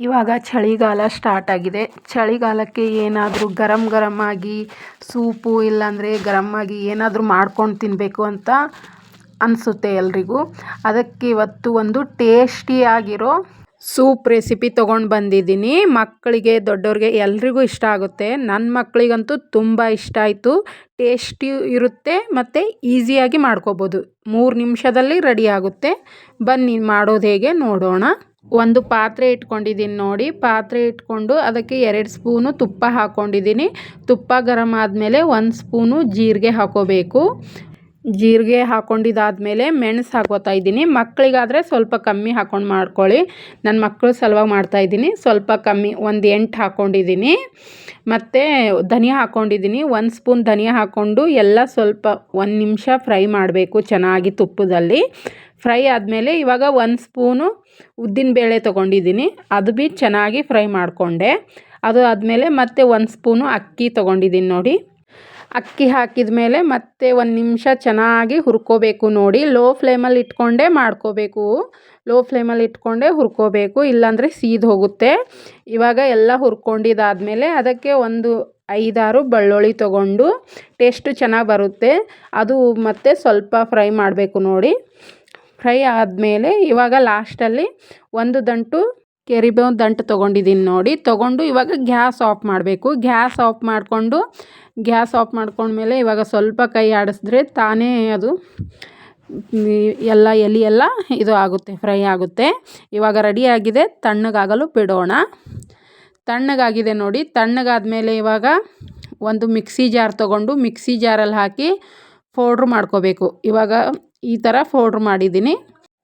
ಇವಾಗ ಚಳಿಗಾಲ ಸ್ಟಾರ್ಟ್ ಆಗಿದೆ. ಚಳಿಗಾಲಕ್ಕೆ ಏನಾದರೂ ಗರಂ ಗರಂ ಆಗಿ ಸೂಪು ಇಲ್ಲಾಂದರೆ ಗರಂ ಆಗಿ ಏನಾದರೂ ಮಾಡ್ಕೊಂಡು ತಿನ್ನಬೇಕು ಅಂತ ಅನಿಸುತ್ತೆ ಎಲ್ರಿಗೂ. ಅದಕ್ಕೆ ಇವತ್ತು ಒಂದು ಟೇಸ್ಟಿಯಾಗಿರೋ ಸೂಪ್ ರೆಸಿಪಿ ತೊಗೊಂಡು ಬಂದಿದ್ದೀನಿ. ಮಕ್ಕಳಿಗೆ, ದೊಡ್ಡವ್ರಿಗೆ ಎಲ್ರಿಗೂ ಇಷ್ಟ ಆಗುತ್ತೆ. ನನ್ನ ಮಕ್ಕಳಿಗಂತೂ ತುಂಬ ಇಷ್ಟ ಆಯಿತು. ಟೇಸ್ಟಿ ಇರುತ್ತೆ ಮತ್ತು ಈಸಿಯಾಗಿ ಮಾಡ್ಕೋಬೋದು. ಮೂರು ನಿಮಿಷದಲ್ಲಿ ರೆಡಿ ಆಗುತ್ತೆ. ಬನ್ನಿ, ಮಾಡೋದು ಹೇಗೆ ನೋಡೋಣ. ಒಂದು ಪಾತ್ರೆ ಇಟ್ಕೊಂಡಿದ್ದೀನಿ ನೋಡಿ. ಪಾತ್ರೆ ಇಟ್ಕೊಂಡು ಅದಕ್ಕೆ ಎರಡು ಸ್ಪೂನು ತುಪ್ಪ ಹಾಕ್ಕೊಂಡಿದ್ದೀನಿ ತುಪ್ಪ ಗರಮ್ ಆದಮೇಲೆ ಒಂದು ಸ್ಪೂನು ಜೀರಿಗೆ ಹಾಕೋಬೇಕು. ಜೀರಿಗೆ ಹಾಕ್ಕೊಂಡಿದ್ದಾದಮೇಲೆ ಮೆಣಸು ಹಾಕೋತಾ ಇದ್ದೀನಿ. ಮಕ್ಕಳಿಗಾದರೆ ಸ್ವಲ್ಪ ಕಮ್ಮಿ ಹಾಕ್ಕೊಂಡು ಮಾಡ್ಕೊಳ್ಳಿ. ನನ್ನ ಮಕ್ಕಳು ಸಲುವಾಗಿ ಮಾಡ್ತಾಯಿದ್ದೀನಿ ಸ್ವಲ್ಪ ಕಮ್ಮಿ ಒಂದು ಎಂಟು ಹಾಕ್ಕೊಂಡಿದ್ದೀನಿ ಮತ್ತು ಧನಿಯಾ ಹಾಕ್ಕೊಂಡಿದ್ದೀನಿ ಒಂದು ಸ್ಪೂನ್ ಧನಿಯಾ ಹಾಕ್ಕೊಂಡು ಎಲ್ಲ ಸ್ವಲ್ಪ ಒಂದು ನಿಮಿಷ ಫ್ರೈ ಮಾಡಬೇಕು ಚೆನ್ನಾಗಿ ತುಪ್ಪದಲ್ಲಿ. ಫ್ರೈ ಆದಮೇಲೆ ಇವಾಗ ಒಂದು ಸ್ಪೂನು ಉದ್ದಿನಬೇಳೆ ತೊಗೊಂಡಿದ್ದೀನಿ. ಅದು ಬಿ ಚೆನ್ನಾಗಿ ಫ್ರೈ ಮಾಡಿಕೊಂಡೆ. ಅದು ಆದಮೇಲೆ ಮತ್ತೆ ಒಂದು ಸ್ಪೂನು ಅಕ್ಕಿ ತೊಗೊಂಡಿದ್ದೀನಿ ನೋಡಿ. ಅಕ್ಕಿ ಹಾಕಿದ ಮೇಲೆ ಮತ್ತೆ ಒಂದು ನಿಮಿಷ ಚೆನ್ನಾಗಿ ಹುರ್ಕೋಬೇಕು ನೋಡಿ. ಲೋ ಫ್ಲೇಮಲ್ಲಿ ಇಟ್ಕೊಂಡೇ ಮಾಡ್ಕೋಬೇಕು. ಲೋ ಫ್ಲೇಮಲ್ಲಿ ಇಟ್ಕೊಂಡೇ ಹುರ್ಕೋಬೇಕು. ಇಲ್ಲಾಂದರೆ ಸೀದ್ ಹೋಗುತ್ತೆ. ಇವಾಗ ಎಲ್ಲ ಹುರ್ಕೊಂಡಿದ್ದಾದಮೇಲೆ ಅದಕ್ಕೆ ಒಂದು ಐದಾರು ಬೆಳ್ಳುಳ್ಳಿ ತೊಗೊಂಡು ಟೇಸ್ಟು ಚೆನ್ನಾಗಿ ಬರುತ್ತೆ. ಅದು ಮತ್ತೆ ಸ್ವಲ್ಪ ಫ್ರೈ ಮಾಡಬೇಕು ನೋಡಿ. ಫ್ರೈ ಆದಮೇಲೆ ಇವಾಗ ಲಾಸ್ಟಲ್ಲಿ ಒಂದು ದಂಟು ಕೆರಿಬೇವು ದಂಟು ತೊಗೊಂಡಿದ್ದೀನಿ ನೋಡಿ. ತೊಗೊಂಡು ಇವಾಗ ಗ್ಯಾಸ್ ಆಫ್ ಮಾಡಬೇಕು. ಗ್ಯಾಸ್ ಆಫ್ ಮಾಡಿಕೊಂಡು, ಗ್ಯಾಸ್ ಆಫ್ ಮಾಡ್ಕೊಂಡ್ಮೇಲೆ ಇವಾಗ ಸ್ವಲ್ಪ ಕೈ ಆಡಿಸಿದ್ರೆ ತಾನೇ ಅದು, ಎಲ್ಲ ಎಲೆ ಎಲ್ಲ ಇದು ಆಗುತ್ತೆ, ಫ್ರೈ ಆಗುತ್ತೆ. ಇವಾಗ ರೆಡಿಯಾಗಿದೆ ತಣ್ಣಗಾಗಲು ಬಿಡೋಣ. ತಣ್ಣಗಾಗಿದೆ ನೋಡಿ. ತಣ್ಣಗಾದಮೇಲೆ ಇವಾಗ ಒಂದು ಮಿಕ್ಸಿ ಜಾರ್ ತೊಗೊಂಡು ಮಿಕ್ಸಿ ಜಾರಲ್ಲಿ ಹಾಕಿ ಪೌಡ್ರ್ ಮಾಡ್ಕೋಬೇಕು. ಇವಾಗ ಈ ಥರ ಪೌಡ್ರ್ ಮಾಡಿದ್ದೀನಿ.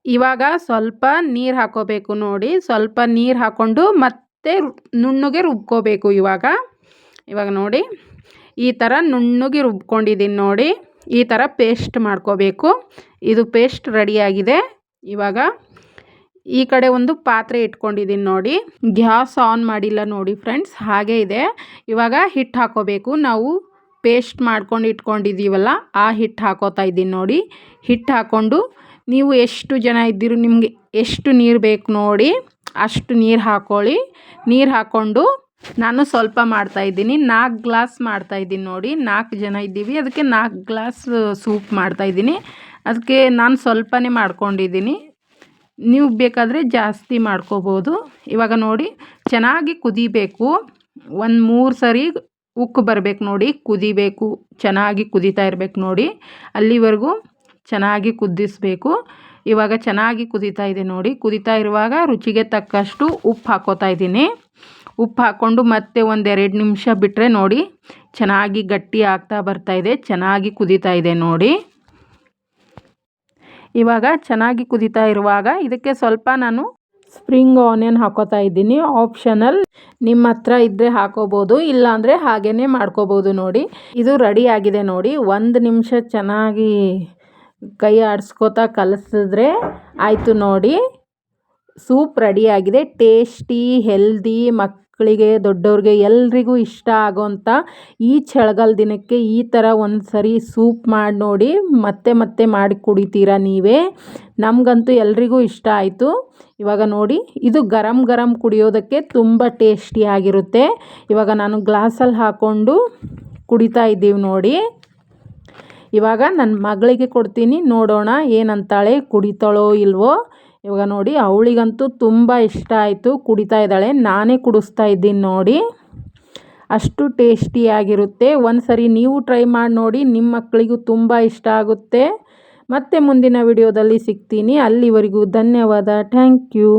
ಇವಾಗ ಸ್ವಲ್ಪ ನೀರು ಹಾಕೋಬೇಕು ನೋಡಿ. ಸ್ವಲ್ಪ ನೀರು ಹಾಕ್ಕೊಂಡು ಮತ್ತೆ ನುಣ್ಣಗೆ ರುಬ್ಕೋಬೇಕು ಇವಾಗ. ಇವಾಗ ನೋಡಿ. ಈ ಥರ ನುಣ್ಣಗೆ ರುಬ್ಕೊಂಡಿದ್ದೀನಿ ನೋಡಿ. ಈ ಥರ ಪೇಸ್ಟ್ ಮಾಡ್ಕೋಬೇಕು. ಇದು ಪೇಸ್ಟ್ ರೆಡಿಯಾಗಿದೆ ಇವಾಗ ಈ ಕಡೆ ಒಂದು ಪಾತ್ರೆ ಇಟ್ಕೊಂಡಿದ್ದೀನಿ ನೋಡಿ. ಗ್ಯಾಸ್ ಆನ್ ಮಾಡಿಲ್ಲ ನೋಡಿ ಫ್ರೆಂಡ್ಸ್, ಹಾಗೆ ಇದೆ. ಇವಾಗ ಹಿಟ್ಟು ಹಾಕೋಬೇಕು. ನಾವು ಪೇಸ್ಟ್ ಮಾಡ್ಕೊಂಡು ಇಟ್ಕೊಂಡಿದ್ದೀವಲ್ಲ ಆ ಹಿಟ್ಟು ಹಾಕೋತಾ ಇದ್ದೀನಿ ನೋಡಿ. ಹಿಟ್ಟು ಹಾಕ್ಕೊಂಡು ನೀವು ಎಷ್ಟು ಜನ ಇದ್ದೀರಿ, ನಿಮಗೆ ಎಷ್ಟು ನೀರು ಬೇಕು ನೋಡಿ, ಅಷ್ಟು ನೀರು ಹಾಕ್ಕೊಳ್ಳಿ ನೀರು ಹಾಕ್ಕೊಂಡು ನಾನು ಸ್ವಲ್ಪ ಮಾಡ್ತಾಯಿದ್ದೀನಿ ನಾಲ್ಕು ಗ್ಲಾಸ್ ಮಾಡ್ತಾಯಿದ್ದೀನಿ ನೋಡಿ. ನಾಲ್ಕು ಜನ ಇದ್ದೀವಿ. ಅದಕ್ಕೆ ನಾಲ್ಕು ಗ್ಲಾಸ್ ಸೂಪ್ ಮಾಡ್ತಾಯಿದ್ದೀನಿ ಅದಕ್ಕೆ ನಾನು ಸ್ವಲ್ಪನೇ ಮಾಡ್ಕೊಂಡಿದ್ದೀನಿ. ನೀವು ಬೇಕಾದರೆ ಜಾಸ್ತಿ ಮಾಡ್ಕೋಬೋದು. ಇವಾಗ ನೋಡಿ, ಚೆನ್ನಾಗಿ ಕುದಿಬೇಕು. ಒಂದು ಮೂರು ಸರಿ ಉಕ್ಕು ಬರಬೇಕು ನೋಡಿ. ಕುದಿಬೇಕು. ಚೆನ್ನಾಗಿ ಕುದೀತಾ ಇರಬೇಕು ನೋಡಿ. ಅಲ್ಲಿವರೆಗೂ ಚೆನ್ನಾಗಿ ಕುದಿಸ್ಬೇಕು. ಇವಾಗ ಚೆನ್ನಾಗಿ ಕುದೀತಾ ಇದೆ ನೋಡಿ. ಕುದೀತಾ ಇರುವಾಗ ರುಚಿಗೆ ತಕ್ಕಷ್ಟು ಉಪ್ಪು ಹಾಕೋತಾ ಇದ್ದೀನಿ. ಉಪ್ಪು ಹಾಕ್ಕೊಂಡು ಮತ್ತೆ ಒಂದೆರಡು ನಿಮಿಷ ಬಿಟ್ಟರೆ ನೋಡಿ, ಚೆನ್ನಾಗಿ ಗಟ್ಟಿ ಆಗ್ತಾ ಬರ್ತಾ ಇದೆ. ಚೆನ್ನಾಗಿ ಕುದೀತಾ ಇದೆ ನೋಡಿ. ಇವಾಗ ಚೆನ್ನಾಗಿ ಕುದೀತಾ ಇರುವಾಗ ಇದಕ್ಕೆ ಸ್ವಲ್ಪ ನಾನು ಸ್ಪ್ರಿಂಗ್ ಆನಿಯನ್ ಹಾಕೋತಾ ಇದ್ದೀನಿ. ಆಪ್ಷನಲ್ ನಿಮ್ಮ ಹತ್ರ ಇದ್ದರೆ ಹಾಕೋಬೋದು, ಇಲ್ಲಾಂದರೆ ಹಾಗೇ ಮಾಡ್ಕೋಬೋದು ನೋಡಿ. ಇದು ರೆಡಿ ಆಗಿದೆ ನೋಡಿ. ಒಂದು ನಿಮಿಷ ಚೆನ್ನಾಗಿ ಕೈ ಆಡಿಸ್ಕೋತಾ ಕಲಸಿದ್ರೆ ಆಯಿತು ನೋಡಿ. ಸೂಪ್ ರೆಡಿಯಾಗಿದೆ. ಟೇಸ್ಟಿ, ಹೆಲ್ದಿ, ಮಕ್ಕಳಿಗೆ, ದೊಡ್ಡವ್ರಿಗೆ ಎಲ್ರಿಗೂ ಇಷ್ಟ ಆಗೋಂಥ ಈ ಚಳಿಗಾಲ ದಿನಕ್ಕೆ ಈ ಥರ ಒಂದು ಸರಿ ಸೂಪ್ ಮಾಡಿ ನೋಡಿ ಮತ್ತೆ ಮತ್ತೆ ಮಾಡಿ ಕುಡಿತೀರಾ ನೀವೇ? ನಮಗಂತೂ ಎಲ್ರಿಗೂ ಇಷ್ಟ ಆಯಿತು. ಇವಾಗ ನೋಡಿ, ಇದು ಗರಂ ಗರಂ ಕುಡಿಯೋದಕ್ಕೆ ತುಂಬ ಟೇಸ್ಟಿಯಾಗಿರುತ್ತೆ ಇವಾಗ ನಾನು ಗ್ಲಾಸಲ್ಲಿ ಹಾಕ್ಕೊಂಡು ಕುಡಿತಾ ಇದ್ದೀವಿ ನೋಡಿ. ಇವಾಗ ನನ್ನ ಮಗಳಿಗೆ ಕೊಡ್ತೀನಿ, ನೋಡೋಣ ಏನಂತಾಳೆ, ಕುಡಿತಾಳೋ ಇಲ್ವೋ? ಇವಾಗ ನೋಡಿ, ಅವಳಿಗಂತೂ ತುಂಬ ಇಷ್ಟ ಆಯಿತು, ಕುಡಿತಾ ಇದ್ದಾಳೆ, ನಾನೇ ಕುಡಿಸ್ತಾ ಇದ್ದೀನಿ ನೋಡಿ. ಅಷ್ಟು ಟೇಸ್ಟಿಯಾಗಿರುತ್ತೆ ಒಂದು ಸರಿ ನೀವು ಟ್ರೈ ಮಾಡಿ ನೋಡಿ ನಿಮ್ಮ ಮಕ್ಕಳಿಗೂ ತುಂಬ ಇಷ್ಟ ಆಗುತ್ತೆ. ಮತ್ತೆ ಮುಂದಿನ ವಿಡಿಯೋದಲ್ಲಿ ಸಿಗ್ತೀನಿ. ಅಲ್ಲಿವರೆಗೂ ಧನ್ಯವಾದ. Thank you.